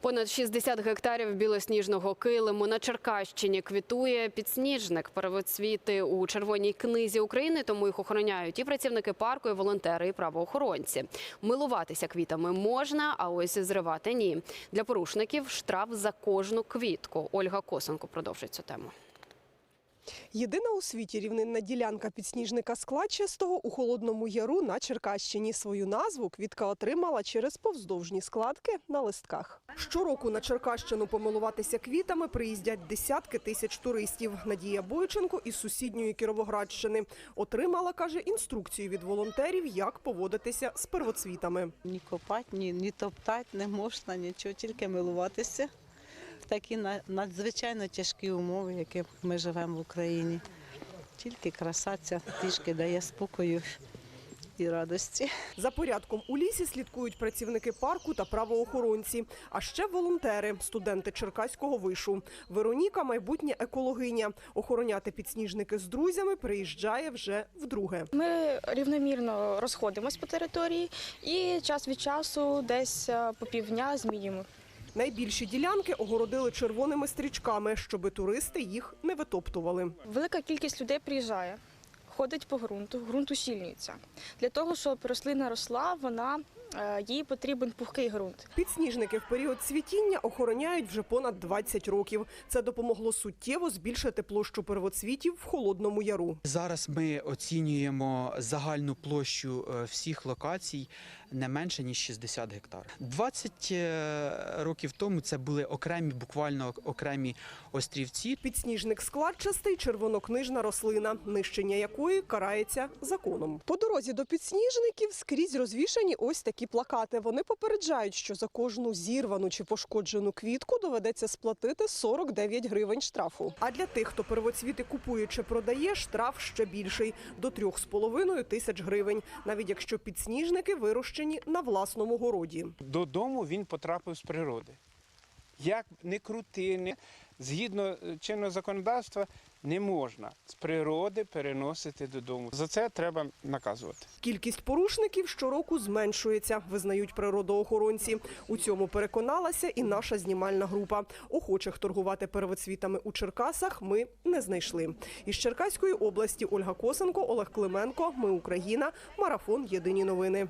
Понад 60 гектарів білосніжного килиму на Черкащині квітує підсніжник. Первоцвіти у червоній книзі України, тому їх охороняють і працівники парку, і волонтери, і правоохоронці. Милуватися квітами можна, а ось зривати ні. Для порушників штраф за кожну квітку. Ольга Косенко продовжить цю тему. Єдина у світі рівнинна ділянка підсніжника складчастого у Холодному Яру на Черкащині. Свою назву квітка отримала через повздовжні складки на листках. Щороку на Черкащину помилуватися квітами приїздять десятки тисяч туристів. Надія Бойченко із сусідньої Кіровоградщини отримала, каже, інструкцію від волонтерів, як поводитися з первоцвітами. Ні копати, ні, ні топтати не можна, нічого, тільки милуватися. В такі на- надзвичайно тяжкі умови, в яких ми живемо в Україні. Тільки краса ця трішки дає спокою і радості. За порядком у лісі слідкують працівники парку та правоохоронці, а ще волонтери, студенти Черкаського вишу. Вероніка, майбутня екологиня. Охороняти підсніжники з друзями приїжджає вже вдруге. Ми рівномірно розходимось по території і час від часу, десь е, по півдня змінюємо. Найбільші ділянки огородили червоними стрічками, щоби туристи їх не витоптували. Велика кількість людей приїжджає, ходить по ґрунту, ґрунт ущільнюється. Для того, щоб рослина росла, вона е, їй потрібен пухкий ґрунт. Підсніжники в період цвітіння охороняють вже понад 20 років. Це допомогло суттєво збільшити площу первоцвітів в холодному яру. Зараз ми оцінюємо загальну площу е, всіх локацій не менше ніж 60 гектар. 20 е, років тому це були окремі, буквально окремі острівці. Підсніжник складчастий червонокнижна рослина, нищення якої карається законом. По дорозі до підсніжників скрізь розвішані ось такі плакати. Вони попереджають, що за кожну зірвану чи пошкоджену квітку доведеться сплатити 49 гривень штрафу. А для тих, хто первоцвіти купує чи продає, штраф ще більший до 3,5 тисяч гривень, навіть якщо підсніжники вирощені на власному городі. додому він потрапив з природи. Як не крути, не, згідно е, чинного законодавства, не можна з природи переносити додому. За це треба наказувати. Кількість порушників щороку зменшується, визнають природоохоронці. У цьому переконалася і наша знімальна група. Охочих торгувати первоцвітами у Черкасах ми не знайшли. Із Черкаської області Ольга Косенко, Олег Клименко. Ми Україна. Марафон. Єдині новини.